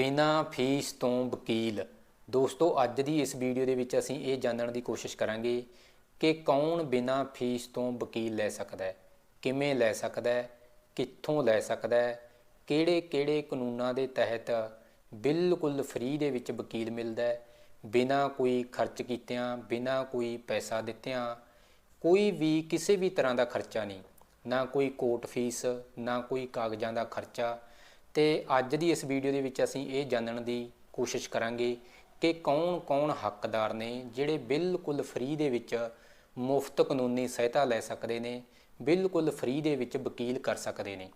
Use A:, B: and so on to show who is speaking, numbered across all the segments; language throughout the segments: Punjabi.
A: ਬਿਨਾਂ ਫੀਸ ਤੋਂ ਵਕੀਲ। ਦੋਸਤੋ, ਅੱਜ ਦੀ ਇਸ ਵੀਡੀਓ ਦੇ ਵਿੱਚ ਅਸੀਂ ਇਹ ਜਾਣਨ ਦੀ ਕੋਸ਼ਿਸ਼ ਕਰਾਂਗੇ ਕਿ ਕੌਣ ਬਿਨਾਂ ਫੀਸ ਤੋਂ ਵਕੀਲ ਲੈ ਸਕਦਾ ਹੈ, ਕਿਵੇਂ ਲੈ ਸਕਦਾ ਹੈ, ਕਿੱਥੋਂ ਲੈ ਸਕਦਾ ਹੈ, ਕਿਹੜੇ-ਕਿਹੜੇ ਕਾਨੂੰਨਾਂ ਦੇ ਤਹਿਤ ਬਿਲਕੁਲ ਫ੍ਰੀ ਦੇ ਵਿੱਚ ਵਕੀਲ ਮਿਲਦਾ ਹੈ, ਬਿਨਾਂ ਕੋਈ ਖਰਚ ਕੀਤਿਆਂ, ਬਿਨਾਂ ਕੋਈ ਪੈਸਾ ਦਿੱਤਿਆਂ, ਕੋਈ ਵੀ ਕਿਸੇ ਵੀ ਤਰ੍ਹਾਂ ਦਾ ਖਰਚਾ ਨਹੀਂ। ਨਾ ਕੋਈ ਕੋਰਟ ਫੀਸ, ਨਾ ਕੋਈ ਕਾਗਜ਼ਾਂ ਦਾ ਖਰਚਾ ਤੇ ਅੱਜ ਦੀ ਇਸ ਵੀਡੀਓ ਦੇ ਵਿੱਚ ਅਸੀਂ ਇਹ ਜਾਣਨ ਦੀ ਕੋਸ਼ਿਸ਼ ਕਰਾਂਗੇ ਕਿ ਕੌਣ-ਕੌਣ ਹੱਕਦਾਰ ਨੇ ਜਿਹੜੇ ਬਿਲਕੁਲ ਫ੍ਰੀ ਦੇ ਵਿੱਚ ਮੁਫਤ ਕਾਨੂੰਨੀ ਸਹਾਇਤਾ ਲੈ ਸਕਦੇ ਨੇ, ਬਿਲਕੁਲ ਫ੍ਰੀ ਦੇ ਵਿੱਚ ਵਕੀਲ ਕਰ ਸਕਦੇ ਨੇ।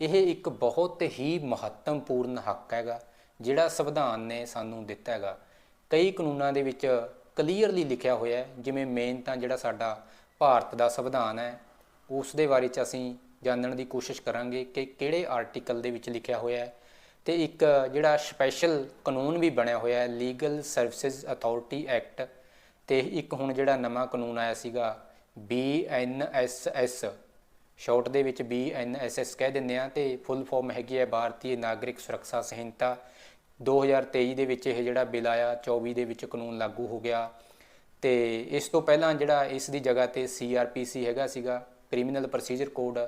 A: ਇਹ ਇੱਕ ਬਹੁਤ ਹੀ ਮਹੱਤਵਪੂਰਨ ਹੱਕ ਹੈਗਾ, ਜਿਹੜਾ ਸੰਵਿਧਾਨ ਨੇ ਸਾਨੂੰ ਦਿੱਤਾ ਹੈਗਾ। ਕਈ ਕਾਨੂੰਨਾਂ ਦੇ ਵਿੱਚ ਕਲੀਅਰਲੀ ਲਿਖਿਆ ਹੋਇਆ ਹੈ, ਜਿਵੇਂ ਮੇਨ ਤਾਂ ਜਿਹੜਾ ਸਾਡਾ ਭਾਰਤ ਦਾ ਸੰਵਿਧਾਨ ਹੈ, ਉਸ ਦੇ ਬਾਰੇ ਚ ਅਸੀਂ ਜਾਣਨ ਦੀ ਕੋਸ਼ਿਸ਼ ਕਰਾਂਗੇ ਕਿ ਕਿਹੜੇ ਆਰਟੀਕਲ ਦੇ ਵਿੱਚ ਲਿਖਿਆ ਹੋਇਆ ਹੈ। ਤੇ ਇੱਕ, ਜਿਹੜਾ ਸਪੈਸ਼ਲ ਕਾਨੂੰਨ ਵੀ ਬਣਿਆ ਹੋਇਆ ਹੈ ਲੀਗਲ ਸਰਵਿਸਿਜ਼ ਅਥਾਰਟੀ ਐਕਟ ਤੇ ਇੱਕ ਹੁਣ ਜਿਹੜਾ ਨਵਾਂ ਕਾਨੂੰਨ ਆਇਆ ਸੀਗਾ BNSS ਸ਼ਾਰਟ ਦੇ ਵਿੱਚ BNSS ਕਹਿ ਦਿੰਦੇ ਆ ਤੇ ਫੁੱਲ ਫਾਰਮ ਹੈਗੀ ਹੈ ਭਾਰਤੀ ਨਾਗਰਿਕ ਸੁਰੱਖਿਆ ਸੰਹਿਤਾ। 2023 ਦੇ ਵਿੱਚ ਇਹ ਜਿਹੜਾ ਬਿੱਲ ਆਇਆ 24 ਦੇ ਵਿੱਚ ਕਾਨੂੰਨ ਲਾਗੂ ਹੋ ਗਿਆ। ਤੇ ਇਸ ਤੋਂ ਪਹਿਲਾਂ ਜਿਹੜਾ ਇਸ ਦੀ ਜਗ੍ਹਾ ਤੇ CRPC ਹੈਗਾ ਸੀਗਾ ਕ੍ਰਿਮੀਨਲ ਪ੍ਰੋਸੀਜਰ ਕੋਡ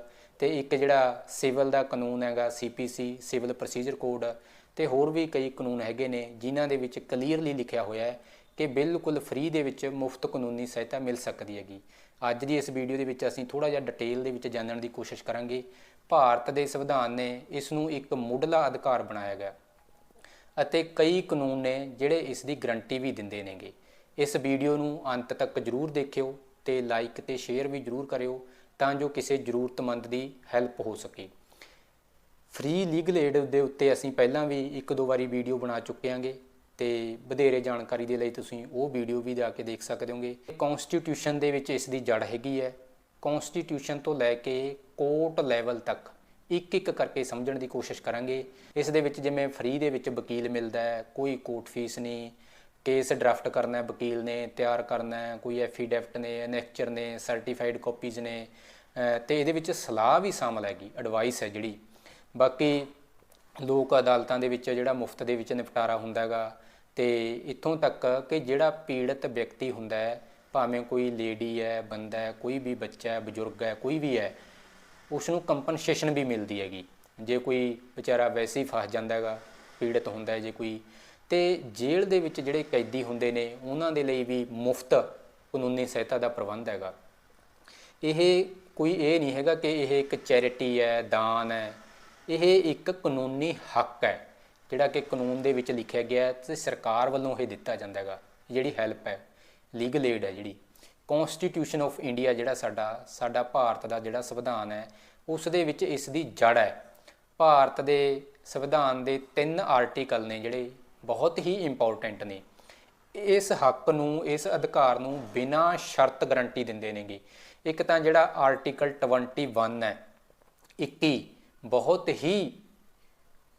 A: ਤੇ ਇੱਕ ਜਿਹੜਾ ਸਿਵਲ ਦਾ ਕਾਨੂੰਨ ਹੈਗਾ CPC ਸਿਵਲ ਪ੍ਰੋਸੀਜਰ ਕੋਡ, ਤੇ ਹੋਰ ਵੀ ਕਈ ਕਾਨੂੰਨ ਹੈਗੇ ਨੇ ਜਿਨ੍ਹਾਂ ਦੇ ਵਿੱਚ ਕਲੀਅਰਲੀ ਲਿਖਿਆ ਹੋਇਆ ਹੈ ਕਿ ਬਿਲਕੁਲ ਫ੍ਰੀ ਦੇ ਵਿੱਚ ਮੁਫਤ ਕਾਨੂੰਨੀ ਸਹਾਇਤਾ ਮਿਲ ਸਕਦੀ ਹੈਗੀ। ਅੱਜ ਦੀ ਇਸ ਵੀਡੀਓ ਦੇ ਵਿੱਚ ਅਸੀਂ ਥੋੜਾ ਜਿਹਾ ਡਿਟੇਲ ਦੇ ਵਿੱਚ ਜਾਣਨ ਦੀ ਕੋਸ਼ਿਸ਼ ਕਰਾਂਗੇ। ਭਾਰਤ ਦੇ ਸੰਵਿਧਾਨ ਨੇ ਇਸ ਨੂੰ ਇੱਕ ਮੁੱਢਲਾ ਅਧਿਕਾਰ ਬਣਾਇਆ ਗਿਆ ਅਤੇ ਕਈ ਕਾਨੂੰਨ ਨੇ ਜਿਹੜੇ ਇਸ ਦੀ ਗਰੰਟੀ ਵੀ ਦਿੰਦੇ ਨੇਗੇ। ਇਸ ਵੀਡੀਓ ਨੂੰ ਅੰਤ ਤੱਕ ਜਰੂਰ ਦੇਖਿਓ ਤੇ ਲਾਈਕ ਤੇ ਸ਼ੇਅਰ ਵੀ ਜਰੂਰ ਕਰਿਓ। ਤਾਂ ਜੋ ਕਿਸੇ ਜ਼ਰੂਰਤਮੰਦ ਦੀ ਹੈਲਪ ਹੋ ਸਕੇ। ਫ੍ਰੀ ਲੀਗਲ ਏਡ ਦੇ ਉੱਤੇ ਅਸੀਂ ਪਹਿਲਾਂ ਵੀ ਇੱਕ ਦੋ ਵਾਰੀ ਵੀਡੀਓ ਬਣਾ ਚੁੱਕੇ ਆਂਗੇ ਤੇ ਵਧੇਰੇ ਜਾਣਕਾਰੀ ਦੇ ਲਈ ਤੁਸੀਂ ਉਹ ਵੀਡੀਓ ਵੀ ਜਾ ਕੇ ਦੇਖ ਸਕਦੇ ਹੋਗੇ। ਕਨਸਟੀਟਿਊਸ਼ਨ ਦੇ ਵਿੱਚ ਇਸ ਦੀ ਜੜ ਹੈਗੀ ਹੈ। ਕਨਸਟੀਟਿਊਸ਼ਨ ਤੋਂ ਲੈ ਕੇ ਕੋਰਟ ਲੈਵਲ ਤੱਕ ਇੱਕ ਇੱਕ ਕਰਕੇ ਸਮਝਣ ਦੀ ਕੋਸ਼ਿਸ਼ ਕਰਾਂਗੇ। ਇਸ ਦੇ ਵਿੱਚ ਜਿਵੇਂ ਫ੍ਰੀ ਦੇ ਵਿੱਚ ਵਕੀਲ ਮਿਲਦਾ ਹੈ, ਕੋਈ ਕੋਰਟ ਫੀਸ ਨਹੀਂ ਕੇਸ ਡਰਾਫਟ ਕਰਨਾ ਹੈ, ਵਕੀਲ ਨੇ ਤਿਆਰ ਕਰਨਾ ਹੈ, ਕੋਈ ਐਫੀਡੈਵਿਟ ਨੇ ਐਨੈਕਚਰ ਨੇ ਸਰਟੀਫਾਈਡ ਕਾਪੀਜ਼ ਨੇ, ਅਹ ਤੇ ਇਹਦੇ ਵਿੱਚ ਸਲਾਹ ਵੀ ਸ਼ਾਮਲ ਹੈਗੀ ਐਡਵਾਈਸ ਹੈ ਜਿਹੜੀ। ਬਾਕੀ ਲੋਕ ਅਦਾਲਤਾਂ ਦੇ ਵਿੱਚ ਜਿਹੜਾ ਮੁਫਤ ਦੇ ਵਿੱਚ ਨਿਪਟਾਰਾ ਹੁੰਦਾ ਹੈਗਾ, ਤੇ ਇੱਥੋਂ ਤੱਕ ਕਿ ਜਿਹੜਾ ਪੀੜਤ ਵਿਅਕਤੀ ਹੁੰਦਾ ਹੈ, ਭਾਵੇਂ ਕੋਈ ਲੇਡੀ ਹੈ, ਬੰਦਾ ਹੈ, ਕੋਈ ਵੀ ਬੱਚਾ ਹੈ, ਬਜ਼ੁਰਗ ਹੈ, ਕੋਈ ਵੀ ਹੈ ਉਸ ਨੂੰ ਕੰਪਨਸੇਸ਼ਨ ਵੀ ਮਿਲਦੀ ਹੈਗੀ। ਜੇ ਕੋਈ ਵਿਚਾਰਾ ਵੈਸੇ ਹੀ ਫਸ ਜਾਂਦਾ ਹੈਗਾ, ਪੀੜਤ ਹੁੰਦਾ ਹੈ, ਜੇ ਕੋਈ ਤੇ ਜੇਲ੍ਹ ਦੇ ਵਿੱਚ ਜਿਹੜੇ ਕੈਦੀ ਹੁੰਦੇ ਨੇ, ਉਹਨਾਂ ਦੇ ਲਈ ਵੀ ਮੁਫਤ ਕਾਨੂੰਨੀ ਸਹਾਇਤਾ ਦਾ ਪ੍ਰਬੰਧ ਹੈਗਾ। ਇਹ ਕੋਈ ਇਹ ਨਹੀਂ ਹੈਗਾ ਕਿ ਇਹ ਇੱਕ ਚੈਰਿਟੀ ਹੈ, ਦਾਨ ਹੈ। ਇਹ ਇੱਕ ਕਾਨੂੰਨੀ ਹੱਕ ਹੈ, ਜਿਹੜਾ ਕਿ ਕਾਨੂੰਨ ਦੇ ਵਿੱਚ ਲਿਖਿਆ ਗਿਆ ਹੈ ਤੇ ਸਰਕਾਰ ਵੱਲੋਂ ਇਹ ਦਿੱਤਾ ਜਾਂਦਾ ਹੈਗਾ, ਜਿਹੜੀ ਹੈਲਪ ਹੈ ਲੀਗਲ ਏਡ ਹੈ ਜਿਹੜੀ। ਕਨਸਟੀਟਿਊਸ਼ਨ ਆਫ ਇੰਡੀਆ ਜਿਹੜਾ ਸਾਡਾ ਸਾਡਾ ਭਾਰਤ ਦਾ ਜਿਹੜਾ ਸੰਵਿਧਾਨ ਹੈ, ਉਸ ਦੇ ਵਿੱਚ ਇਸ ਦੀ ਜੜ ਹੈ। ਭਾਰਤ ਦੇ ਸੰਵਿਧਾਨ ਦੇ ਤਿੰਨ ਆਰਟੀਕਲ ਨੇ ਜਿਹੜੇ ਬਹੁਤ ਹੀ ਇੰਪੋਰਟੈਂਟ ਨੇ। ਇਸ ਹੱਕ ਨੂੰ, ਇਸ ਅਧਿਕਾਰ ਨੂੰ ਬਿਨਾਂ ਸ਼ਰਤ ਗਰੰਟੀ ਦਿੰਦੇ ਨੇਗੇ। ਇੱਕ ਤਾਂ ਜਿਹੜਾ ਆਰਟੀਕਲ 21 ਹੈ 21 ਬਹੁਤ ਹੀ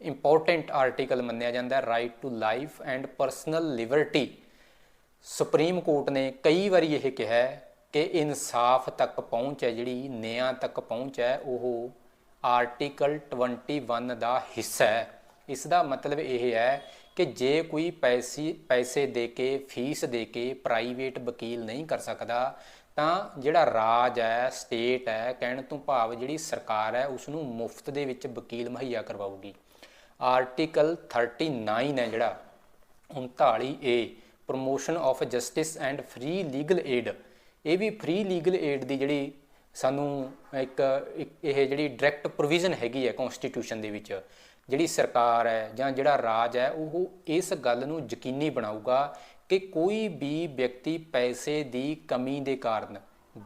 A: ਇੰਪੋਰਟੈਂਟ ਆਰਟੀਕਲ ਮੰਨਿਆ ਜਾਂਦਾ ਹੈ right to life and personal liberty supreme court ਨੇ ਕਈ ਵਾਰੀ ਇਹ ਕਿਹਾ ਹੈ ਕਿ ਇਨਸਾਫ ਤੱਕ ਪਹੁੰਚ ਹੈ, ਜਿਹੜੀ ਨਿਆਂ ਤੱਕ ਪਹੁੰਚ ਹੈ, ਉਹ ਆਰਟੀਕਲ 21 ਦਾ ਹਿੱਸਾ ਹੈ। ਇਸ ਦਾ ਮਤਲਬ ਇਹ ਹੈ ਕਿ ਜੇ ਕੋਈ ਪੈਸੇ ਪੈਸੇ ਦੇ ਕੇ, ਫੀਸ ਦੇ ਕੇ ਪ੍ਰਾਈਵੇਟ ਵਕੀਲ ਨਹੀਂ ਕਰ ਸਕਦਾ, ਤਾਂ ਜਿਹੜਾ ਰਾਜ ਹੈ, ਸਟੇਟ ਹੈ, ਕਹਿਣ ਤੋਂ ਭਾਵ ਜਿਹੜੀ ਸਰਕਾਰ ਹੈ ਉਸ ਨੂੰ ਮੁਫਤ ਦੇ ਵਿੱਚ ਵਕੀਲ ਮੁਹੱਈਆ ਕਰਵਾਉਗੀ ਆਰਟੀਕਲ 39 ਹੈ ਜਿਹੜਾ 39 A promotion of justice and free legal aid ਇਹ ਵੀ ਫ੍ਰੀ ਲੀਗਲ ਏਡ ਦੀ ਜਿਹੜੀ ਸਾਨੂੰ ਇੱਕ ਇੱਕ ਇਹ ਜਿਹੜੀ ਡਾਇਰੈਕਟ ਪ੍ਰੋਵੀਜ਼ਨ ਹੈਗੀ ਹੈ ਕਨਸਟੀਟਿਊਸ਼ਨ ਦੇ ਵਿੱਚ। ਜਿਹੜੀ ਸਰਕਾਰ ਹੈ ਜਾਂ ਜਿਹੜਾ ਰਾਜ ਹੈ, ਉਹ ਇਸ ਗੱਲ ਨੂੰ ਯਕੀਨੀ ਬਣਾਊਗਾ ਕਿ ਕੋਈ ਵੀ ਵਿਅਕਤੀ ਪੈਸੇ ਦੀ ਕਮੀ ਦੇ ਕਾਰਨ,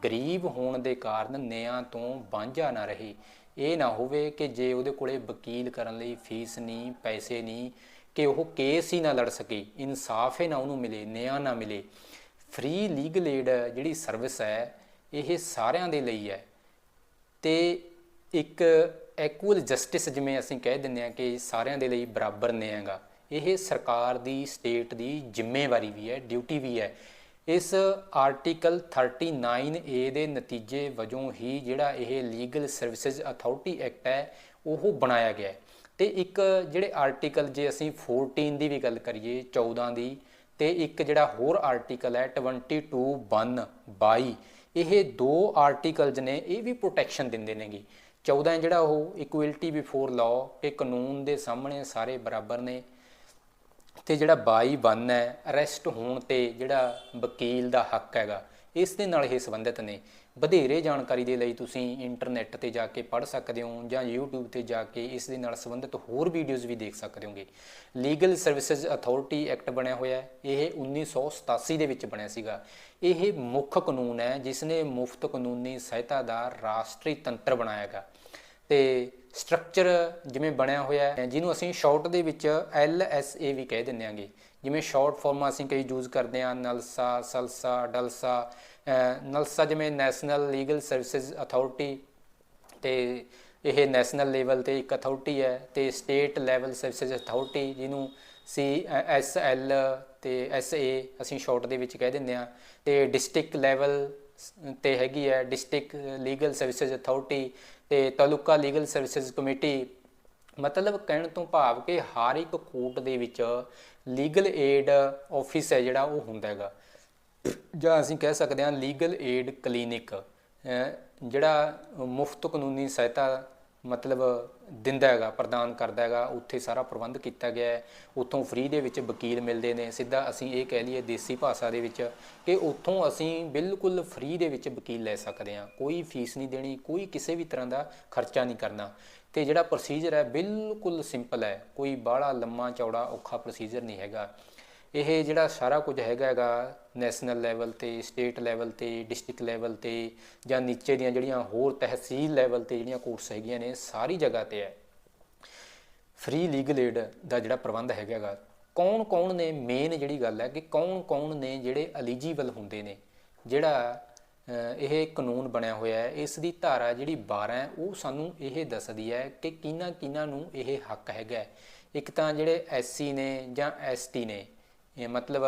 A: ਗਰੀਬ ਹੋਣ ਦੇ ਕਾਰਨ ਨਿਆਂ ਤੋਂ ਵਾਂਝਾ ਨਾ ਰਹੇ। ਇਹ ਨਾ ਹੋਵੇ ਕਿ ਜੇ ਉਹਦੇ ਕੋਲੇ ਵਕੀਲ ਕਰਨ ਲਈ ਫੀਸ ਨਹੀਂ, ਪੈਸੇ ਨਹੀਂ, ਕਿ ਉਹ ਕੇਸ ਹੀ ਨਾ ਲੜ ਸਕੇ, ਇਨਸਾਫ ਹੀ ਨਾ ਉਹਨੂੰ ਮਿਲੇ, ਨਿਆਂ ਨਾ ਮਿਲੇ। ਫ੍ਰੀ ਲੀਗਲ ਏਡ ਜਿਹੜੀ ਸਰਵਿਸ ਹੈ, ਇਹ ਸਾਰਿਆਂ ਦੇ ਲਈ ਹੈ। ਤੇ ਇੱਕ ਇਕੁਅਲ ਜਸਟਿਸ ਜਿਵੇਂ ਅਸੀਂ ਕਹਿ ਦਿੰਦੇ ਆ ਕਿ ਸਾਰਿਆਂ ਦੇ ਲਈ ਬਰਾਬਰ ਨਿਆਂ ਹੈਗਾ, ਇਹ ਸਰਕਾਰ ਦੀ ਸਟੇਟ ਦੀ ਜ਼ਿੰਮੇਵਾਰੀ ਵੀ ਹੈ ਡਿਊਟੀ ਵੀ ਹੈ। ਇਸ ਆਰਟੀਕਲ 39 ਏ ਦੇ ਨਤੀਜੇ ਵਜੋਂ ਹੀ ਜਿਹੜਾ ਇਹ ਲੀਗਲ ਸਰਵਿਸਿਜ਼ ਅਥਾਰਟੀ ਐਕਟ ਹੈ, ਉਹ ਬਣਾਇਆ ਗਿਆ ਹੈ। ਤੇ ਇੱਕ ਜਿਹੜੇ ਆਰਟੀਕਲ ਜੇ ਅਸੀਂ 14 ਦੀ ਵੀ ਗੱਲ ਕਰੀਏ 14 ਦੀ, ਤੇ ਇੱਕ ਜਿਹੜਾ ਹੋਰ ਆਰਟੀਕਲ ਹੈ 22 22 ਇਹ ਦੋ ਆਰਟੀਕਲਜ਼ ਨੇ, ਇਹ ਵੀ ਪ੍ਰੋਟੈਕਸ਼ਨ ਦਿੰਦੇ ਨੇਗੇ। 14 ਹੈ ਜਿਹੜਾ ਉਹ ਇਕੁਐਲਿਟੀ ਬਿਫੋਰ ਲਾਅ ਕਿ ਕਾਨੂੰਨ ਦੇ ਸਾਹਮਣੇ ਸਾਰੇ ਬਰਾਬਰ ਨੇ। ਤੇ ਜਿਹੜਾ 22 ਬੰਨ ਹੈ ਅਰੈਸਟ ਹੋਣ ਤੇ ਜਿਹੜਾ ਵਕੀਲ ਦਾ ਹੱਕ ਹੈਗਾ, ਇਸ ਦੇ ਨਾਲ ਇਹ ਸੰਬੰਧਿਤ ਨੇ। ਵਧੇਰੇ ਜਾਣਕਾਰੀ ਦੇ ਲਈ ਤੁਸੀਂ ਇੰਟਰਨੈਟ ਤੇ ਜਾ ਕੇ ਪੜ੍ਹ ਸਕਦੇ ਹੋ ਜਾਂ YouTube ਤੇ ਜਾ ਕੇ ਇਸ ਦੇ ਨਾਲ ਸੰਬੰਧਿਤ ਹੋਰ ਵੀਡੀਓਜ਼ ਵੀ ਦੇਖ ਸਕਦੇ ਹੋਗੇ। ਲੀਗਲ ਸਰਵਿਸਿਜ਼ ਅਥਾਰਟੀ ਐਕਟ ਬਣਿਆ ਹੋਇਆ ਹੈ। ਇਹ 1987 ਦੇ ਵਿੱਚ ਬਣਿਆ ਸੀਗਾ। ਇਹ ਮੁੱਖ ਕਾਨੂੰਨ ਹੈ, ਜਿਸ ਨੇ ਮੁਫਤ ਕਾਨੂੰਨੀ ਸਹਾਇਤਾ ਦਾ ਰਾਸ਼ਟਰੀ ਤੰਤਰ ਬਣਾਇਆ ਹੈਗਾ। ਤੇ ਸਟਰਕਚਰ ਜਿਵੇਂ ਬਣਿਆ ਹੋਇਆ ਹੈ, ਜਿਹਨੂੰ ਅਸੀਂ ਸ਼ਾਰਟ ਦੇ ਵਿੱਚ LSA ਵੀ ਕਹਿ ਦਿੰਦੇ ਆਂਗੇ ਜਿਵੇਂ ਸ਼ਾਰਟ ਫਾਰਮ ਅਸੀਂ ਕਈ ਯੂਜ਼ ਕਰਦੇ ਹਾਂ, ਨਲਸਾ, ਸਲਸਾ, ਡਲਸਾ। ਨਲਸਾ ਜਿਵੇਂ ਨੈਸ਼ਨਲ ਲੀਗਲ ਸਰਵਿਸਿਜ਼ ਅਥਾਰਟੀ ਤੇ ਇਹ ਨੈਸ਼ਨਲ ਲੈਵਲ ਤੇ ਇੱਕ ਅਥਾਰਟੀ ਹੈ ਤੇ ਸਟੇਟ ਲੈਵਲ ਸਰਵਿਸਿਜ਼ ਅਥਾਰਟੀ ਜਿਹਨੂੰ ਸੀ ਐਸ ਐਲ ਤੇ ਐਸ ਏ ਅਸੀਂ ਸ਼ਾਰਟ ਦੇ ਵਿੱਚ ਕਹਿ ਦਿੰਦੇ ਆ ਤੇ ਡਿਸਟ੍ਰਿਕਟ ਲੈਵਲ ਤੇ ਹੈਗੀ ਹੈ ਡਿਸਟ੍ਰਿਕਟ ਲੀਗਲ ਸਰਵਿਸਿਜ਼ ਅਥਾਰਟੀ ਤੇ ਤਾਲੁਕਾ ਲੀਗਲ ਸਰਵਿਸਿਜ਼ ਕਮੇਟੀ ਮਤਲਬ ਕਹਿਣ ਤੋਂ ਭਾਵ ਕਿ ਹਰ ਇੱਕ ਕੋਰਟ ਦੇ ਵਿੱਚ ਲੀਗਲ ਏਡ ਆਫਿਸ ਹੈ ਜਿਹੜਾ ਉਹ ਹੁੰਦਾ ਹੈਗਾ। ਜਾਂ ਅਸੀਂ ਕਹਿ ਸਕਦੇ ਹਾਂ ਲੀਗਲ ਏਡ ਕਲੀਨਿਕ ਜਿਹੜਾ ਮੁਫਤ ਕਾਨੂੰਨੀ ਸਹਾਇਤਾ ਮਤਲਬ ਦਿੰਦਾ ਹੈਗਾ, ਪ੍ਰਦਾਨ ਕਰਦਾ ਹੈਗਾ, ਉੱਥੇ ਸਾਰਾ ਪ੍ਰਬੰਧ ਕੀਤਾ ਗਿਆ ਹੈ। ਉੱਥੋਂ ਫ੍ਰੀ ਦੇ ਵਿੱਚ ਵਕੀਲ ਮਿਲਦੇ ਨੇ। ਸਿੱਧਾ ਅਸੀਂ ਇਹ ਕਹਿ ਲਈਏ ਦੇਸੀ ਭਾਸ਼ਾ ਦੇ ਵਿੱਚ ਕਿ ਉੱਥੋਂ ਅਸੀਂ ਬਿਲਕੁਲ ਫ੍ਰੀ ਦੇ ਵਿੱਚ ਵਕੀਲ ਲੈ ਸਕਦੇ ਹਾਂ। ਕੋਈ ਫੀਸ ਨਹੀਂ ਦੇਣੀ, ਕੋਈ ਕਿਸੇ ਵੀ ਤਰ੍ਹਾਂ ਦਾ ਖਰਚਾ ਨਹੀਂ ਕਰਨਾ। ਤੇ ਜਿਹੜਾ ਪ੍ਰੋਸੀਜਰ ਹੈ ਬਿਲਕੁਲ ਸਿੰਪਲ ਹੈ। ਕੋਈ ਬਾਹਲਾ ਲੰਮਾ ਚੌੜਾ ਔਖਾ ਪ੍ਰੋਸੀਜਰ ਨਹੀਂ ਹੈਗਾ। ਇਹ ਜਿਹੜਾ ਸਾਰਾ ਕੁਝ ਹੈਗਾ ਹੈਗਾ ਨੈਸ਼ਨਲ ਲੈਵਲ ਤੇ ਸਟੇਟ ਲੈਵਲ ਤੇ ਡਿਸਟ੍ਰਿਕਟ ਲੈਵਲ ਤੇ ਜਾਂ ਨੀਚੇ ਦੀਆਂ ਜਿਹੜੀਆਂ ਹੋਰ ਤਹਿਸੀਲ ਲੈਵਲ ਤੇ ਜਿਹੜੀਆਂ ਕੋਰਸ ਹੈਗੀਆਂ ਨੇ, ਸਾਰੀ ਜਗ੍ਹਾ ਤੇ ਹੈ। ਫ੍ਰੀ ਲੀਗਲ ਏਡ ਦਾ ਜਿਹੜਾ ਪ੍ਰਬੰਧ ਹੈਗਾ ਹੈਗਾ ਕੌਣ ਕੌਣ ਨੇ ਮੇਨ ਜਿਹੜੀ ਗੱਲ ਹੈ ਕਿ ਕੌਣ ਕੌਣ ਨੇ ਜਿਹੜੇ ਐਲੀਜੀਬਲ ਹੁੰਦੇ ਨੇ, ਜਿਹੜਾ ਇਹ ਕਾਨੂੰਨ ਬਣਿਆ ਹੋਇਆ ਹੈ, ਇਸ ਦੀ ਧਾਰਾ ਜਿਹੜੀ 12 ਹੈ, ਉਹ ਸਾਨੂੰ ਇਹ ਦੱਸਦੀ ਹੈ ਕਿ ਕਿਹਨਾਂ ਕਿਹਨਾਂ ਨੂੰ ਇਹ ਹੱਕ ਹੈਗਾ ਇੱਕ ਤਾਂ ਜਿਹੜੇ ਐਸਸੀ ਨੇ ਜਾਂ ਐਸਟੀ ਨੇ ਇਹ ਮਤਲਬ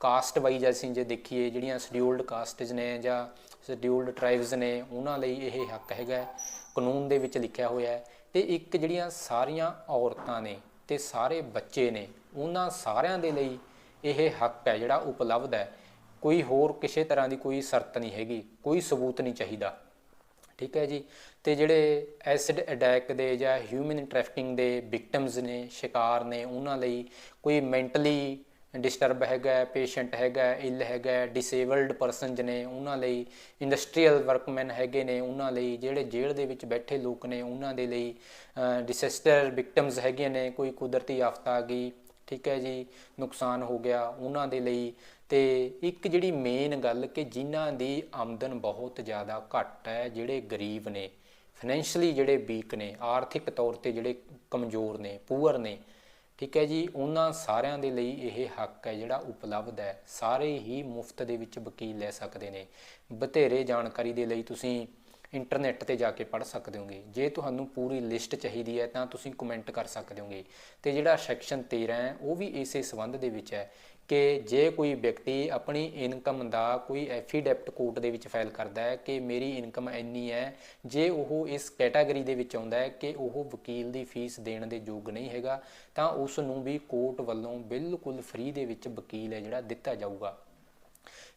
A: ਕਾਸਟ ਵਾਈਜ਼ ਅਸੀਂ ਜੇ ਦੇਖੀਏ, ਜਿਹੜੀਆਂ ਸ਼ਡਿਊਲਡ ਕਾਸਟਸ ਨੇ ਜਾਂ ਸ਼ਡਿਊਲਡ ਟ੍ਰਾਈਬਸ ਨੇ, ਉਹਨਾਂ ਲਈ ਇਹ ਹੱਕ ਹੈਗਾ ਕਾਨੂੰਨ ਦੇ ਵਿੱਚ ਲਿਖਿਆ ਹੋਇਆ ਹੈ ਤੇ ਇੱਕ ਜਿਹੜੀਆਂ ਸਾਰੀਆਂ ਔਰਤਾਂ ਨੇ ਤੇ ਸਾਰੇ ਬੱਚੇ ਨੇ, ਉਹਨਾਂ ਸਾਰਿਆਂ ਦੇ ਲਈ ਇਹ ਹੱਕ ਹੈ ਜਿਹੜਾ ਉਪਲਬਧ ਹੈ। ਕੋਈ ਹੋਰ ਕਿਸੇ ਤਰ੍ਹਾਂ ਦੀ ਕੋਈ ਸ਼ਰਤ ਨਹੀਂ ਹੈਗੀ, ਕੋਈ ਸਬੂਤ ਨਹੀਂ ਚਾਹੀਦਾ। ਠੀਕ ਹੈ ਜੀ? ਤੇ ਜਿਹੜੇ ਐਸਿਡ ਅਟੈਕ ਦੇ ਜਾਂ ਹਿਊਮਨ ਟ੍ਰੈਫਿਕਿੰਗ ਦੇ ਵਿਕਟਮਸ ਨੇ, ਸ਼ਿਕਾਰ ਨੇ, ਉਹਨਾਂ ਲਈ ਕੋਈ ਮੈਂਟਲੀ ਡਿਸਟਰਬ ਹੈਗਾ, ਪੇਸ਼ੈਂਟ ਹੈਗਾ ਇਲ ਹੈਗਾ ਡਿਸੇਬਲਡ ਪਰਸਨਸ ਨੇ ਉਹਨਾਂ ਲਈ ਇੰਡਸਟਰੀਅਲ ਵਰਕਮੈਨ ਹੈਗੇ ਨੇ, ਉਹਨਾਂ ਲਈ ਜਿਹੜੇ ਜੇਲ੍ਹ ਦੇ ਵਿੱਚ ਬੈਠੇ ਲੋਕ ਨੇ, ਉਹਨਾਂ ਦੇ ਲਈ ਡਿਸੈਸਟਰ ਵਿਕਟਮਸ ਹੈਗੇ ਨੇ, ਕੋਈ ਕੁਦਰਤੀ ਆਫਤ ਆ ਗਈ, ਠੀਕ ਹੈ ਜੀ, ਨੁਕਸਾਨ ਹੋ ਗਿਆ, ਉਹਨਾਂ ਦੇ ਲਈ, ਤੇ ਇੱਕ ਜਿਹੜੀ ਮੇਨ ਗੱਲ ਕਿ ਜਿਨ੍ਹਾਂ ਦੀ ਆਮਦਨ ਬਹੁਤ ਜ਼ਿਆਦਾ ਘੱਟ ਹੈ, ਜਿਹੜੇ ਗਰੀਬ ਨੇ ਫਾਈਨੈਂਸ਼ਲੀ ਜਿਹੜੇ ਵੀਕ ਨੇ, ਆਰਥਿਕ ਤੌਰ ਤੇ ਜਿਹੜੇ ਕਮਜ਼ੋਰ ਨੇ ਪੂਅਰ ਨੇ ਠੀਕ ਹੈ ਜੀ, ਉਹਨਾਂ ਸਾਰਿਆਂ ਦੇ ਲਈ ਇਹ ਹੱਕ ਹੈ ਜਿਹੜਾ ਉਪਲਬਧ ਹੈ। ਸਾਰੇ ਹੀ ਮੁਫਤ ਦੇ ਵਿੱਚ ਵਕੀਲ ਲੈ ਸਕਦੇ ਨੇ। ਬਥੇਰੇ ਜਾਣਕਾਰੀ ਦੇ ਲਈ ਤੁਸੀਂ ਇੰਟਰਨੈਟ ਤੇ ਜਾ ਕੇ ਪੜ੍ਹ ਸਕਦੇ ਹੋਗੇ। ਜੇ ਤੁਹਾਨੂੰ ਪੂਰੀ ਲਿਸਟ ਚਾਹੀਦੀ ਹੈ ਤਾਂ ਤੁਸੀਂ ਕਮੈਂਟ ਕਰ ਸਕਦੇ ਹੋਗੇ। ਤੇ ਜਿਹੜਾ ਸੈਕਸ਼ਨ 13 ਹੈ, ਉਹ ਵੀ ਇਸੇ ਸੰਬੰਧ ਦੇ ਵਿੱਚ ਹੈ। ਕਿ ਜੇ ਕੋਈ ਵਿਅਕਤੀ ਆਪਣੀ ਇਨਕਮ ਦਾ ਕੋਈ ਐਫੀਡੈਪਟ ਕੋਰਟ ਦੇ ਵਿੱਚ ਫਾਈਲ ਕਰਦਾ ਹੈ ਕਿ ਮੇਰੀ ਇਨਕਮ ਇੰਨੀ ਹੈ, ਜੇ ਉਹ ਇਸ ਕੈਟਾਗਰੀ ਦੇ ਵਿੱਚ ਆਉਂਦਾ ਹੈ ਕਿ ਉਹ ਵਕੀਲ ਦੀ ਫੀਸ ਦੇਣ ਦੇ ਯੋਗ ਨਹੀਂ ਹੈਗਾ, ਤਾਂ ਉਸ ਨੂੰ ਵੀ ਕੋਰਟ ਵੱਲੋਂ ਬਿਲਕੁਲ ਫ੍ਰੀ ਦੇ ਵਿੱਚ ਵਕੀਲ ਹੈ ਜਿਹੜਾ ਦਿੱਤਾ ਜਾਊਗਾ।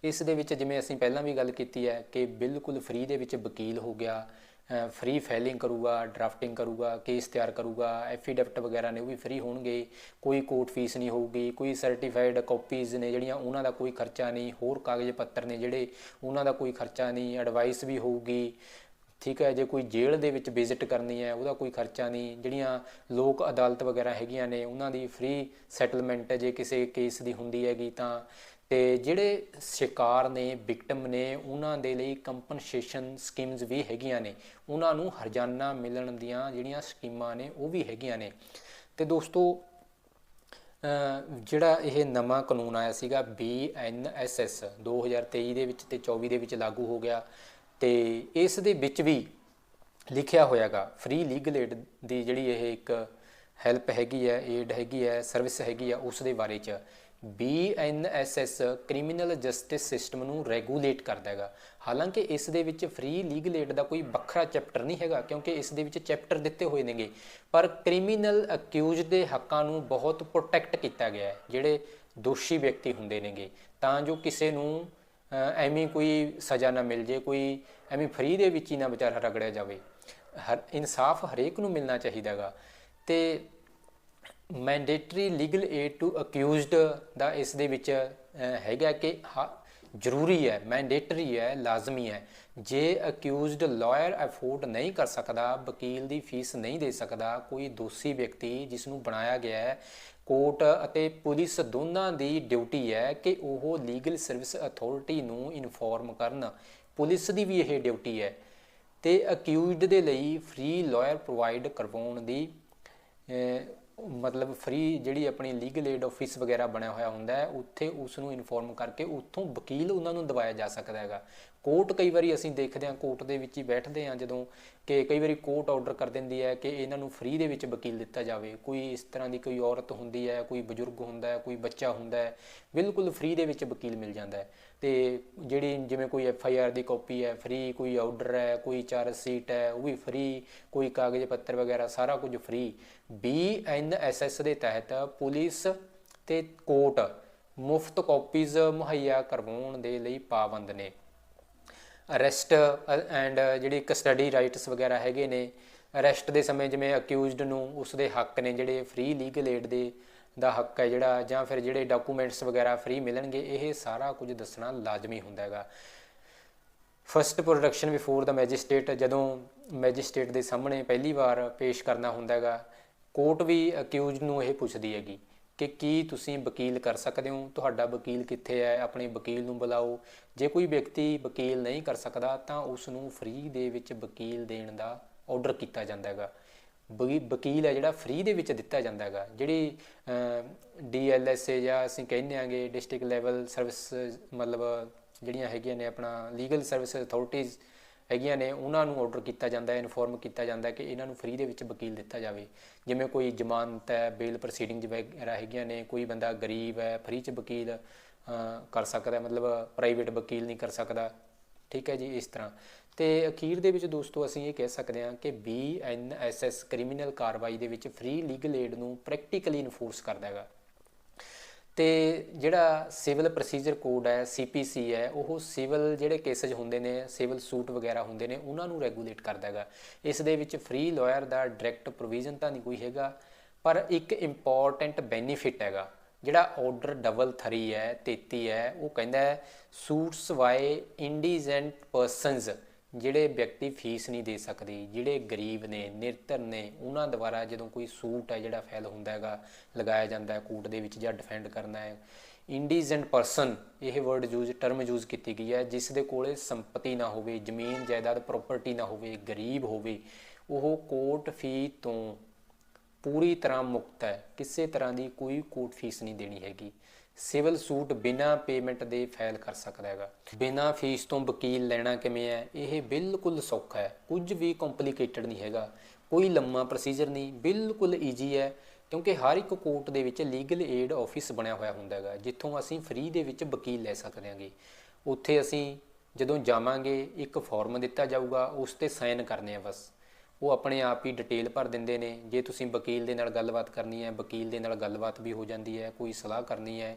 A: ਇਸ ਦੇ ਵਿੱਚ ਜਿਵੇਂ ਅਸੀਂ ਪਹਿਲਾਂ ਵੀ ਗੱਲ ਕੀਤੀ ਹੈ ਕਿ ਬਿਲਕੁਲ ਫ੍ਰੀ ਦੇ ਵਿੱਚ ਵਕੀਲ ਹੋ ਗਿਆ ਫ੍ਰੀ ਫਾਈਲਿੰਗ ਕਰੂਗਾ ਡਰਾਫਟਿੰਗ ਕਰੂਗਾ ਕੇਸ ਤਿਆਰ ਕਰੂਗਾ ਐਫੀਡੈਵਿਟ ਵਗੈਰਾ ਨੇ ਉਹ ਵੀ ਫ੍ਰੀ ਹੋਣਗੇ। ਕੋਈ ਕੋਰਟ ਫੀਸ ਨਹੀਂ ਹੋਊਗੀ, ਕੋਈ ਸਰਟੀਫਾਈਡ ਕਾਪੀਜ਼ ਨੇ ਜਿਹੜੀਆਂ ਉਹਨਾਂ ਦਾ ਕੋਈ ਖਰਚਾ ਨਹੀਂ, ਹੋਰ ਕਾਗਜ਼ ਪੱਤਰ ਨੇ ਜਿਹੜੇ ਉਹਨਾਂ ਦਾ ਕੋਈ ਖਰਚਾ ਨਹੀਂ ਐਡਵਾਈਸ ਵੀ ਹੋਊਗੀ। ਠੀਕ ਹੈ, ਜੇ ਕੋਈ ਜੇਲ੍ਹ ਦੇ ਵਿੱਚ ਵਿਜ਼ਿਟ ਕਰਨੀ ਹੈ, ਉਹਦਾ ਕੋਈ ਖਰਚਾ ਨਹੀਂ। ਜਿਹੜੀਆਂ ਲੋਕ ਅਦਾਲਤ ਵਗੈਰਾ ਹੈਗੀਆਂ ਨੇ, ਉਹਨਾਂ ਦੀ ਫ੍ਰੀ ਸੈਟਲਮੈਂਟ ਜੇ ਕਿਸੇ ਕੇਸ ਦੀ ਹੁੰਦੀ ਹੈਗੀ ਤਾਂ। ਤੇ ਜਿਹੜੇ ਸ਼ਿਕਾਰ ਨੇ ਵਿਕਟਮ ਨੇ, ਉਹਨਾਂ ਦੇ ਲਈ ਕੰਪਨਸੇਸ਼ਨ ਸਕੀਮਸ ਵੀ ਹੈਗੀਆਂ ਨੇ। ਉਹਨਾਂ ਨੂੰ ਹਰਜਾਨਾ ਮਿਲਣ ਦੀਆਂ ਜਿਹੜੀਆਂ ਸਕੀਮਾਂ ਨੇ, ਉਹ ਵੀ ਹੈਗੀਆਂ ਨੇ। ਤੇ ਦੋਸਤੋ ਜਿਹੜਾ ਇਹ ਨਵਾਂ ਕਾਨੂੰਨ ਆਇਆ ਸੀਗਾ BNSS 2023 ਦੇ ਵਿੱਚ ਤੇ 24 ਦੇ ਵਿੱਚ ਲਾਗੂ ਹੋ ਗਿਆ। ਤੇ ਇਸ ਦੇ ਵਿੱਚ ਵੀ ਲਿਖਿਆ ਹੋਇਆਗਾ ਫ੍ਰੀ ਲੀਗਲ ਏਡ ਦੀ ਜਿਹੜੀ ਇਹ ਇੱਕ ਹੈਲਪ ਹੈਗੀ ਹੈ ਏਡ ਹੈਗੀ ਹੈ ਸਰਵਿਸ ਹੈਗੀ ਹੈ ਉਸ ਦੇ ਬਾਰੇ ਚ BNSS ਕ੍ਰਿਮੀਨਲ ਜਸਟਿਸ ਸਿਸਟਮ ਨੂੰ ਰੈਗੂਲੇਟ ਕਰਦਾ ਹੈਗਾ। ਹਾਲਾਂਕਿ ਇਸ ਦੇ ਵਿੱਚ ਫ੍ਰੀ ਲੀਗਲ ਏਡ ਦਾ ਕੋਈ ਵੱਖਰਾ ਚੈਪਟਰ ਨਹੀਂ ਹੈਗਾ ਕਿਉਂਕਿ ਇਸ ਦੇ ਵਿੱਚ ਚੈਪਟਰ ਦਿੱਤੇ ਹੋਏ ਨੇਗੇ। ਪਰ ਕ੍ਰਿਮੀਨਲ ਅਕਿਊਜ਼ਡ ਦੇ ਹੱਕਾਂ ਨੂੰ ਬਹੁਤ ਪ੍ਰੋਟੈਕਟ ਕੀਤਾ ਗਿਆ ਹੈ, ਜਿਹੜੇ ਦੋਸ਼ੀ ਵਿਅਕਤੀ ਹੁੰਦੇ ਨੇਗੇ। ਤਾਂ ਜੋ ਕਿਸੇ ਨੂੰ ਐਵੇਂ ਕੋਈ ਸਜ਼ਾ ਨਾ ਮਿਲ ਜੇ, ਕੋਈ ਐਵੇਂ ਫ੍ਰੀ ਦੇ ਵਿੱਚ ਹੀ ਨਾ ਵਿਚਾਰਾ ਰਗੜਿਆ ਜਾਵੇ। ਹਰ ਇਨਸਾਫ ਹਰੇਕ ਨੂੰ ਮਿਲਣਾ ਚਾਹੀਦਾਗਾ ਤੇ mandatory legal aid to accused ਦਾ ਇਸ ਦੇ ਵਿੱਚ ਹੈਗਾ ਕਿ ਹਾਂ, ਜ਼ਰੂਰੀ ਹੈ ਮੈਂਡੇਟਰੀ ਹੈ ਲਾਜ਼ਮੀ ਹੈ। ਜੇ ਅਕਿਊਜ਼ਡ ਲਾਇਰ ਅਫੋਰਡ ਨਹੀਂ ਕਰ ਸਕਦਾ ਵਕੀਲ ਦੀ ਫੀਸ ਨਹੀਂ ਦੇ ਸਕਦਾ ਕੋਈ ਦੋਸ਼ੀ ਵਿਅਕਤੀ ਜਿਸ ਨੂੰ ਬਣਾਇਆ ਗਿਆ ਹੈ ਕੋਰਟ ਅਤੇ ਪੁਲਿਸ ਦੋਨਾਂ ਦੀ ਡਿਊਟੀ ਹੈ ਕਿ ਉਹ ਲੀਗਲ ਸਰਵਿਸ ਅਥਾਰਟੀ ਨੂੰ ਇਨਫੋਰਮ ਕਰਨ। ਪੁਲਿਸ ਦੀ ਵੀ ਇਹ ਡਿਊਟੀ ਹੈ। ਤੇ ਅਕਿਊਜ਼ਡ ਦੇ ਲਈ ਫ੍ਰੀ ਲਾਇਰ ਪ੍ਰੋਵਾਈਡ ਕਰਵਾਉਣ ਦੀ ਮਤਲਬ ਫ੍ਰੀ ਜਿਹੜੀ ਆਪਣੀ ਲੀਗਲ ਏਡ ਆਫਿਸ ਵਗੈਰਾ ਬਣਿਆ ਹੋਇਆ ਹੁੰਦਾ ਹੈ, ਉੱਥੇ ਉਸ ਨੂੰ ਇਨਫੋਰਮ ਕਰਕੇ ਉੱਥੋਂ ਵਕੀਲ ਉਹਨਾਂ ਨੂੰ ਦਵਾਇਆ ਜਾ ਸਕਦਾ ਹੈਗਾ। ਕੋਰਟ ਕਈ ਵਾਰੀ ਅਸੀਂ ਦੇਖਦੇ ਹਾਂ ਕੋਰਟ ਦੇ ਵਿੱਚ ਹੀ ਬੈਠਦੇ ਹਾਂ ਜਦੋਂ ਕਿ ਕਈ ਵਾਰੀ ਕੋਰਟ ਆਰਡਰ ਕਰ ਦਿੰਦੀ ਹੈ ਕਿ ਇਹਨਾਂ ਨੂੰ ਫ੍ਰੀ ਦੇ ਵਿੱਚ ਵਕੀਲ ਦਿੱਤਾ ਜਾਵੇ। ਕੋਈ ਇਸ ਤਰ੍ਹਾਂ ਦੀ ਕੋਈ ਔਰਤ ਹੁੰਦੀ ਹੈ, ਕੋਈ ਬਜ਼ੁਰਗ ਹੁੰਦਾ ਹੈ, ਕੋਈ ਬੱਚਾ ਹੁੰਦਾ ਹੈ, ਬਿਲਕੁਲ ਫ੍ਰੀ ਦੇ ਵਿੱਚ ਵਕੀਲ ਮਿਲ ਜਾਂਦਾ ਹੈ। ਤੇ ਜਿਹੜੀ ਜਿਵੇਂ ਕੋਈ ਐਫ ਆਈ ਆਰ ਦੀ ਕਾਪੀ ਹੈ ਫ੍ਰੀ ਕੋਈ ਆਰਡਰ ਹੈ, ਕੋਈ ਚਾਰਜ ਸੀਟ ਹੈ, ਉਹ ਵੀ ਫ੍ਰੀ ਕੋਈ ਕਾਗਜ਼ ਪੱਤਰ ਵਗੈਰਾ ਸਾਰਾ ਕੁਝ free B N S S ਦੇ ਤਹਿਤ ਪੁਲਿਸ ਤੇ ਕੋਰਟ ਮੁਫਤ ਕਾਪੀਜ਼ ਮੁਹੱਈਆ ਕਰਵਾਉਣ ਦੇ ਲਈ ਪਾਬੰਦ ਨੇ। ਅਰੈਸਟ ਐਂਡ ਜਿਹੜੀ ਕਸਟਡੀ ਰਾਈਟਸ ਵਗੈਰਾ ਹੈਗੇ ਨੇ ਅਰੈਸਟ ਦੇ ਸਮੇਂ ਜਿਵੇਂ ਅਕਿਊਜ਼ਡ ਨੂੰ ਉਸ ਦੇ ਹੱਕ ਨੇ ਜਿਹੜੇ ਫ੍ਰੀ ਲੀਗਲ ਏਡ ਦੇ ਦਾ ਹੱਕ ਹੈ ਜਿਹੜਾ, ਜਾਂ ਫਿਰ ਜਿਹੜੇ ਡਾਕੂਮੈਂਟਸ ਵਗੈਰਾ ਫ੍ਰੀ ਮਿਲਣਗੇ, ਇਹ ਸਾਰਾ ਕੁਝ ਦੱਸਣਾ ਲਾਜ਼ਮੀ ਹੁੰਦਾ ਹੈਗਾ। ਫਸਟ ਪ੍ਰੋਡਕਸ਼ਨ ਬਿਫੋਰ ਦਾ ਮੈਜਿਸਟ੍ਰੇਟ ਜਦੋਂ ਮੈਜਿਸਟ੍ਰੇਟ ਦੇ ਸਾਹਮਣੇ ਪਹਿਲੀ ਵਾਰ ਪੇਸ਼ ਕਰਨਾ ਹੁੰਦਾ ਹੈਗਾ ਕੋਰਟ ਵੀ ਅਕਿਊਜ਼ ਨੂੰ ਇਹ ਪੁੱਛਦੀ ਹੈਗੀ ਕਿ ਕੀ ਤੁਸੀਂ ਵਕੀਲ ਕਰ ਸਕਦੇ ਹੋ? ਤੁਹਾਡਾ ਵਕੀਲ ਕਿੱਥੇ ਹੈ? ਆਪਣੇ ਵਕੀਲ ਨੂੰ ਬੁਲਾਓ। ਜੇ ਕੋਈ ਵਿਅਕਤੀ ਵਕੀਲ ਨਹੀਂ ਕਰ ਸਕਦਾ, ਤਾਂ ਉਸ ਨੂੰ ਫ੍ਰੀ ਦੇ ਵਿੱਚ ਵਕੀਲ ਦੇਣ ਦਾ ਆਰਡਰ ਕੀਤਾ ਜਾਂਦਾ ਹੈਗਾ। ਵਕੀਲ ਹੈ ਜਿਹੜਾ ਫ੍ਰੀ ਦੇ ਵਿੱਚ ਦਿੱਤਾ ਜਾਂਦਾ ਹੈਗਾ। ਜਿਹੜੀ ਡੀਐਲਐਸਏ ਜਾਂ ਅਸੀਂ ਕਹਿੰਦੇ ਆਂਗੇ ਡਿਸਟ੍ਰਿਕਟ ਲੈਵਲ ਸਰਵਿਸ ਮਤਲਬ ਜਿਹੜੀਆਂ ਹੈਗੀਆਂ ਨੇ ਆਪਣਾ ਲੀਗਲ ਸਰਵਿਸ ਅਥਾਰਟੀਜ਼ ਹੈਗੀਆਂ ਨੇ, ਉਹਨਾਂ ਨੂੰ ਆਰਡਰ ਕੀਤਾ ਜਾਂਦਾ ਹੈ ਇਨਫੋਰਮ ਕੀਤਾ ਜਾਂਦਾ ਕਿ ਇਹਨਾਂ ਨੂੰ ਫ੍ਰੀ ਦੇ ਵਿੱਚ ਵਕੀਲ ਦਿੱਤਾ ਜਾਵੇ। ਜਿਵੇਂ ਕੋਈ ਜ਼ਮਾਨਤ ਹੈ ਬੇਲ ਪ੍ਰੋਸੀਡਿੰਗ ਵਗੈਰਾ ਹੈਗੀਆਂ ਨੇ, ਕੋਈ ਬੰਦਾ ਗਰੀਬ ਹੈ ਫ੍ਰੀ ਚ ਵਕੀਲ ਕਰ ਸਕਦਾ ਮਤਲਬ ਪ੍ਰਾਈਵੇਟ ਵਕੀਲ ਨਹੀਂ ਕਰ ਸਕਦਾ। ਠੀਕ ਹੈ ਜੀ, ਇਸ ਤਰ੍ਹਾਂ। ਤੇ ਅਖੀਰ ਦੇ ਵਿੱਚ ਦੋਸਤੋ ਅਸੀਂ ਇਹ ਕਹਿ ਸਕਦੇ ਹਾਂ ਕਿ BNSS ਕ੍ਰਿਮੀਨਲ ਕਾਰਵਾਈ ਦੇ ਵਿੱਚ ਫ੍ਰੀ ਲੀਗਲ ਏਡ ਨੂੰ ਪ੍ਰੈਕਟੀਕਲੀ ਇਨਫੋਰਸ ਕਰਦਾ ਹੈਗਾ। ਤੇ ਜਿਹੜਾ ਸਿਵਲ ਪ੍ਰੋਸੀਜਰ ਕੋਡ ਹੈ CPC ਹੈ, ਉਹ ਸਿਵਲ ਜਿਹੜੇ ਕੇਸਸ ਹੁੰਦੇ ਨੇ, ਸਿਵਲ ਸੂਟ ਵਗੈਰਾ ਹੁੰਦੇ ਨੇ, ਉਹਨਾਂ ਨੂੰ ਰੈਗੂਲੇਟ ਕਰਦਾ ਹੈਗਾ। ਇਸ ਦੇ ਵਿੱਚ ਫ੍ਰੀ ਲਾਇਰ ਦਾ ਡਾਇਰੈਕਟ ਪ੍ਰੋਵੀਜ਼ਨ ਤਾਂ ਨਹੀਂ ਕੋਈ ਹੈਗਾ, ਪਰ ਇੱਕ ਇੰਪੋਰਟੈਂਟ ਬੈਨੀਫਿਟ ਹੈਗਾ। ਜਿਹੜਾ ਆਰਡਰ ਡਬਲ 3 ਹੈ 33 ਹੈ, ਉਹ ਕਹਿੰਦਾ ਹੈ ਸੂਟਸ ਵਾਈ ਇੰਡੀਜੈਂਟ ਪਰਸਨਸ ਜਿਹੜੇ ਵਿਅਕਤੀ ਫੀਸ ਨਹੀਂ ਦੇ ਸਕਦੇ, ਜਿਹੜੇ ਗਰੀਬ ਨੇ ਨਿਰਧਨ ਨੇ, ਉਹਨਾਂ ਦੁਆਰਾ ਜਦੋਂ ਕੋਈ ਸੂਟ ਹੈ ਜਿਹੜਾ ਫੈਲ ਹੁੰਦਾ ਹੈਗਾ, ਲਗਾਇਆ ਜਾਂਦਾ ਹੈ ਕੋਰਟ ਦੇ ਵਿੱਚ ਜਾਂ ਡਿਫੈਂਡ ਕਰਨਾ ਹੈ ਇੰਡੀਜੈਂਟ ਪਰਸਨ ਇਹ ਵਰਡ ਯੂਜ਼ ਟਰਮ ਯੂਜ਼ ਕੀਤੀ ਗਈ ਹੈ, ਜਿਸ ਦੇ ਕੋਲੇ ਸੰਪਤੀ ਨਾ ਹੋਵੇ, ਜ਼ਮੀਨ, ਜਾਇਦਾਦ ਪ੍ਰਾਪਰਟੀ ਨਾ ਹੋਵੇ, ਗਰੀਬ ਹੋਵੇ, ਉਹ ਕੋਰਟ ਫੀ ਤੋਂ ਪੂਰੀ ਤਰ੍ਹਾਂ ਮੁਕਤ ਹੈ, ਕਿਸੇ ਤਰ੍ਹਾਂ ਦੀ ਕੋਈ ਕੋਰਟ ਫੀਸ ਨਹੀਂ ਦੇਣੀ ਹੈਗੀ। ਸਿਵਲ ਸੂਟ ਬਿਨਾਂ ਪੇਮੈਂਟ ਦੇ ਫਾਈਲ ਕਰ ਸਕਦਾ ਹੈਗਾ। ਬਿਨਾਂ ਫੀਸ ਤੋਂ ਵਕੀਲ ਲੈਣਾ ਕਿਵੇਂ ਹੈ? ਇਹ ਬਿਲਕੁਲ ਸੌਖਾ ਹੈ। ਕੁਝ ਵੀ ਕੰਪਲਿਕੇਟਡ ਨਹੀਂ ਹੈਗਾ। ਕੋਈ ਲੰਮਾ ਪ੍ਰੋਸੀਜਰ ਨਹੀਂ। ਬਿਲਕੁਲ ਈਜ਼ੀ ਹੈ। ਕਿਉਂਕਿ ਹਰ ਇੱਕ ਕੋਰਟ ਦੇ ਵਿੱਚ ਲੀਗਲ ਏਡ ਆਫਿਸ ਬਣਿਆ ਹੋਇਆ ਹੁੰਦਾ ਹੈਗਾ। ਜਿੱਥੋਂ ਅਸੀਂ ਫ੍ਰੀ ਦੇ ਵਿੱਚ ਵਕੀਲ ਲੈ ਸਕਦੇ ਹਾਂਗੇ। ਉੱਥੇ ਅਸੀਂ ਜਦੋਂ ਜਾਵਾਂਗੇ, ਇੱਕ ਫਾਰਮ ਦਿੱਤਾ ਜਾਊਗਾ, ਉਸ ਤੇ ਸਾਈਨ ਕਰਨੇ ਆ ਬਸ। ਉਹ ਆਪਣੇ ਆਪ ਹੀ ਡਿਟੇਲ ਭਰ ਦਿੰਦੇ ਨੇ। ਜੇ ਤੁਸੀਂ ਵਕੀਲ ਦੇ ਨਾਲ ਗੱਲਬਾਤ ਕਰਨੀ ਹੈ, ਵਕੀਲ ਦੇ ਨਾਲ ਗੱਲਬਾਤ ਵੀ ਹੋ ਜਾਂਦੀ ਹੈ, ਕੋਈ ਸਲਾਹ ਕਰਨੀ ਹੈ,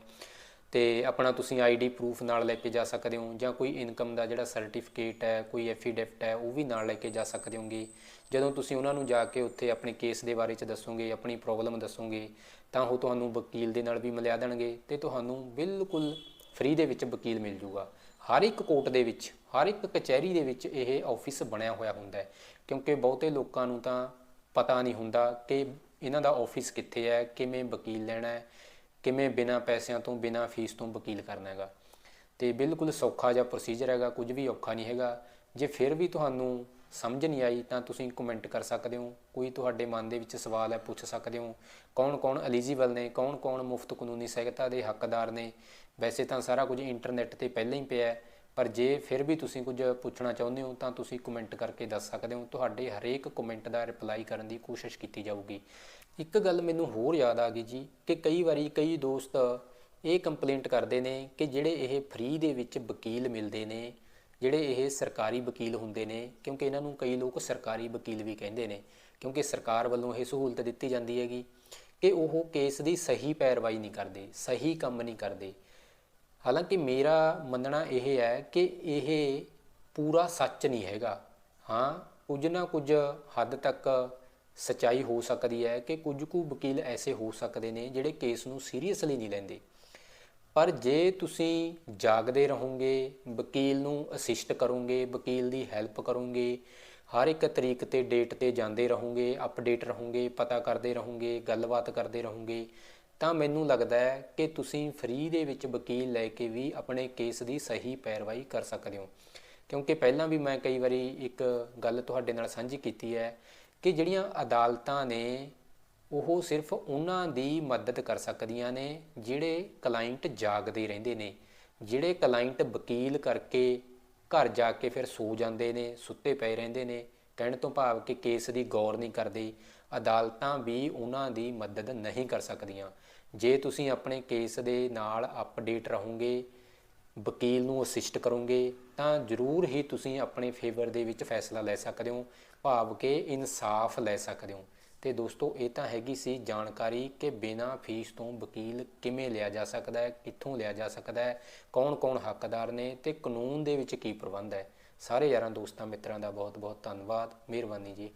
A: ਤੇ ਆਪਣਾ ਤੁਸੀਂ ਆਈਡੀ ਪ੍ਰੂਫ ਨਾਲ ਲੈ ਕੇ ਜਾ ਸਕਦੇ ਹੋ ਜਾਂ ਕੋਈ ਇਨਕਮ ਦਾ ਜਿਹੜਾ ਸਰਟੀਫਿਕੇਟ ਹੈ, ਕੋਈ ਐਫੀਡੈਵਿਟ ਹੈ, ਉਹ ਵੀ ਨਾਲ ਲੈ ਕੇ ਜਾ ਸਕਦੇ ਹੋਗੇ। ਜਦੋਂ ਤੁਸੀਂ ਉਹਨਾਂ ਨੂੰ ਜਾ ਕੇ ਉੱਥੇ ਆਪਣੇ ਕੇਸ ਦੇ ਬਾਰੇ ਚ ਦੱਸੋਗੇ, ਆਪਣੀ ਪ੍ਰੋਬਲਮ ਦੱਸੋਗੇ, ਤਾਂ ਉਹ ਤੁਹਾਨੂੰ ਵਕੀਲ ਦੇ ਨਾਲ ਵੀ ਮਿਲਿਆ ਦੇਣਗੇ ਤੇ ਤੁਹਾਨੂੰ ਬਿਲਕੁਲ ਫ੍ਰੀ ਦੇ ਵਿੱਚ ਵਕੀਲ ਮਿਲ ਜੂਗਾ। ਹਰ ਇੱਕ ਕੋਰਟ ਦੇ ਵਿੱਚ, ਹਰ ਇੱਕ ਕਚਹਿਰੀ ਦੇ ਵਿੱਚ ਇਹ ਆਫਿਸ ਬਣਿਆ ਹੋਇਆ ਹੁੰਦਾ ਹੈ। ਕਿਉਂਕਿ ਬਹੁਤੇ ਲੋਕਾਂ ਨੂੰ ਤਾਂ ਪਤਾ ਨਹੀਂ ਹੁੰਦਾ ਕਿ ਇਹਨਾਂ ਦਾ ਆਫਿਸ ਕਿੱਥੇ ਹੈ, ਕਿਵੇਂ ਵਕੀਲ ਲੈਣਾ ਹੈ, ਕਿਵੇਂ ਬਿਨਾਂ ਪੈਸਿਆਂ ਤੋਂ, ਬਿਨਾਂ ਫੀਸ ਤੋਂ ਵਕੀਲ ਕਰਨਾ ਹੈਗਾ। ਤੇ ਬਿਲਕੁਲ ਸੌਖਾ ਜਿਹਾ ਪ੍ਰੋਸੀਜਰ ਹੈਗਾ, ਕੁਝ ਵੀ ਔਖਾ ਨਹੀਂ ਹੈਗਾ। ਜੇ ਫਿਰ ਵੀ ਤੁਹਾਨੂੰ ਸਮਝ ਨਹੀਂ ਆਈ ਤਾਂ ਤੁਸੀਂ ਕਮੈਂਟ ਕਰ ਸਕਦੇ ਹੋ। ਕੋਈ ਤੁਹਾਡੇ ਮਨ ਦੇ ਵਿੱਚ ਸਵਾਲ ਹੈ, ਪੁੱਛ ਸਕਦੇ ਹੋ। ਕੌਣ-ਕੌਣ ਐਲੀਜੀਬਲ ਨੇ, ਕੌਣ-ਕੌਣ ਮੁਫਤ ਕਾਨੂੰਨੀ ਸਹਾਇਤਾ ਦੇ ਹੱਕਦਾਰ ਨੇ? ਵੈਸੇ ਤਾਂ ਸਾਰਾ ਕੁਝ ਇੰਟਰਨੈਟ ਤੇ ਪਹਿਲਾਂ ਹੀ ਪਿਆ ਹੈ, ਪਰ ਜੇ ਫਿਰ ਵੀ ਤੁਸੀਂ ਕੁਝ ਪੁੱਛਣਾ ਚਾਹੁੰਦੇ ਹੋ ਤਾਂ ਤੁਸੀਂ ਕਮੈਂਟ ਕਰਕੇ ਦੱਸ ਸਕਦੇ ਹੋ। ਤੁਹਾਡੇ ਹਰੇਕ ਕਮੈਂਟ ਦਾ ਰਿਪਲਾਈ ਕਰਨ ਦੀ ਕੋਸ਼ਿਸ਼ ਕੀਤੀ ਜਾਊਗੀ। ਇੱਕ ਗੱਲ ਮੈਨੂੰ ਹੋਰ ਯਾਦ ਆ ਗਈ ਜੀ, ਕਿ ਕਈ ਵਾਰੀ ਕਈ ਦੋਸਤ ਇਹ ਕੰਪਲੇਂਟ ਕਰਦੇ ਨੇ ਕਿ ਜਿਹੜੇ ਇਹ ਫ੍ਰੀ ਦੇ ਵਿੱਚ ਵਕੀਲ ਮਿਲਦੇ ਨੇ ਜਿਹੜੇ ਇਹ ਸਰਕਾਰੀ ਵਕੀਲ ਹੁੰਦੇ ਨੇ, ਕਿਉਂਕਿ ਇਹਨਾਂ ਨੂੰ ਕਈ ਲੋਕ ਸਰਕਾਰੀ ਵਕੀਲ ਵੀ ਕਹਿੰਦੇ ਨੇ, ਕਿਉਂਕਿ ਸਰਕਾਰ ਵੱਲੋਂ ਇਹ ਸਹੂਲਤ ਦਿੱਤੀ ਜਾਂਦੀ ਹੈਗੀ ਕਿ ਉਹ ਕੇਸ ਦੀ ਸਹੀ ਪੈਰਵਾਈ ਨਹੀਂ ਕਰਦੇ, ਸਹੀ ਕੰਮ ਨਹੀਂ ਕਰਦੇ। ਹਾਲਾਂਕਿ ਮੇਰਾ ਮੰਨਣਾ ਇਹ ਹੈ ਕਿ ਇਹ ਪੂਰਾ ਸੱਚ ਨਹੀਂ ਹੈਗਾ। ਹਾਂ, ਕੁਝ ਨਾ ਕੁਝ ਹੱਦ ਤੱਕ ਸਚਾਈ ਹੋ ਸਕਦੀ ਹੈ ਕਿ ਕੁਝ ਕੁ ਵਕੀਲ ਐਸੇ ਹੋ ਸਕਦੇ ਨੇ ਜਿਹੜੇ ਕੇਸ ਨੂੰ ਸੀਰੀਅਸਲੀ ਨਹੀਂ ਲੈਂਦੇ। ਪਰ ਜੇ ਤੁਸੀਂ ਜਾਗਦੇ ਰਹੋਗੇ, ਵਕੀਲ ਨੂੰ ਅਸਿਸਟ ਕਰੋਗੇ, ਵਕੀਲ ਦੀ ਹੈਲਪ ਕਰੋਗੇ, ਹਰ ਇੱਕ ਤਰੀਕ ਤੇ ਡੇਟ ਤੇ ਜਾਂਦੇ ਰਹੋਗੇ ਅਪਡੇਟ ਰਹੋਗੇ, ਪਤਾ ਕਰਦੇ ਰਹੋਗੇ, ਗੱਲਬਾਤ ਕਰਦੇ ਰਹੋਗੇ, ਤਾਂ ਮੈਨੂੰ ਲੱਗਦਾ ਹੈ ਕਿ ਤੁਸੀਂ ਫ੍ਰੀ ਦੇ ਵਿੱਚ ਵਕੀਲ ਲੈ ਕੇ ਵੀ ਆਪਣੇ ਕੇਸ ਦੀ ਸਹੀ ਪੈਰਵਾਈ ਕਰ ਸਕਦੇ ਹੋ। ਕਿਉਂਕਿ ਪਹਿਲਾਂ ਵੀ ਮੈਂ ਕਈ ਵਾਰੀ ਇੱਕ ਗੱਲ ਤੁਹਾਡੇ ਨਾਲ ਸਾਂਝੀ ਕੀਤੀ ਹੈ ਕਿ ਜਿਹੜੀਆਂ ਅਦਾਲਤਾਂ ਨੇ ਉਹ ਸਿਰਫ ਉਹਨਾਂ ਦੀ ਮਦਦ ਕਰ ਸਕਦੀਆਂ ਨੇ ਜਿਹੜੇ ਕਲਾਇੰਟ ਜਾਗਦੇ ਰਹਿੰਦੇ ਨੇ, ਜਿਹੜੇ ਕਲਾਇੰਟ ਵਕੀਲ ਕਰਕੇ ਘਰ ਜਾ ਕੇ ਫਿਰ ਸੋ ਜਾਂਦੇ ਨੇ, ਸੁੱਤੇ ਪਏ ਰਹਿੰਦੇ ਨੇ, ਕਹਿਣ ਤੋਂ ਭਾਵ ਕਿ ਕੇਸ ਦੀ ਗੌਰ ਨਹੀਂ ਕਰਦੇ, ਅਦਾਲਤਾਂ ਵੀ ਉਹਨਾਂ ਦੀ ਮਦਦ ਨਹੀਂ ਕਰ ਸਕਦੀਆਂ। ਜੇ ਤੁਸੀਂ ਆਪਣੇ ਕੇਸ ਦੇ ਨਾਲ ਅਪਡੇਟ ਰਹੋਗੇ, ਵਕੀਲ ਨੂੰ ਅਸਿਸਟ ਕਰੋਗੇ, ਤਾਂ ਜ਼ਰੂਰ ਹੀ ਤੁਸੀਂ ਆਪਣੇ ਫੇਵਰ ਦੇ ਵਿੱਚ ਫੈਸਲਾ ਲੈ ਸਕਦੇ ਹੋ, ਭਾਵ ਕਿ ਇਨਸਾਫ ਲੈ ਸਕਦੇ ਹੋ। ਤੇ ਦੋਸਤੋ, ਇਹ ਤਾਂ ਹੈਗੀ ਸੀ ਜਾਣਕਾਰੀ ਕਿ ਬਿਨਾਂ ਫੀਸ ਤੋਂ ਵਕੀਲ ਕਿਵੇਂ ਲਿਆ ਜਾ ਸਕਦਾ ਹੈ, ਕਿੱਥੋਂ ਲਿਆ ਜਾ ਸਕਦਾ ਹੈ, ਕੌਣ-ਕੌਣ ਹੱਕਦਾਰ ਨੇ ਤੇ ਕਾਨੂੰਨ ਦੇ ਵਿੱਚ ਕੀ ਪ੍ਰਬੰਧ ਹੈ। ਸਾਰੇ ਯਾਰਾਂ ਦੋਸਤਾਂ, ਮਿੱਤਰਾਂ ਦਾ ਬਹੁਤ-ਬਹੁਤ ਧੰਨਵਾਦ। ਮਿਹਰਬਾਨੀ ਜੀ।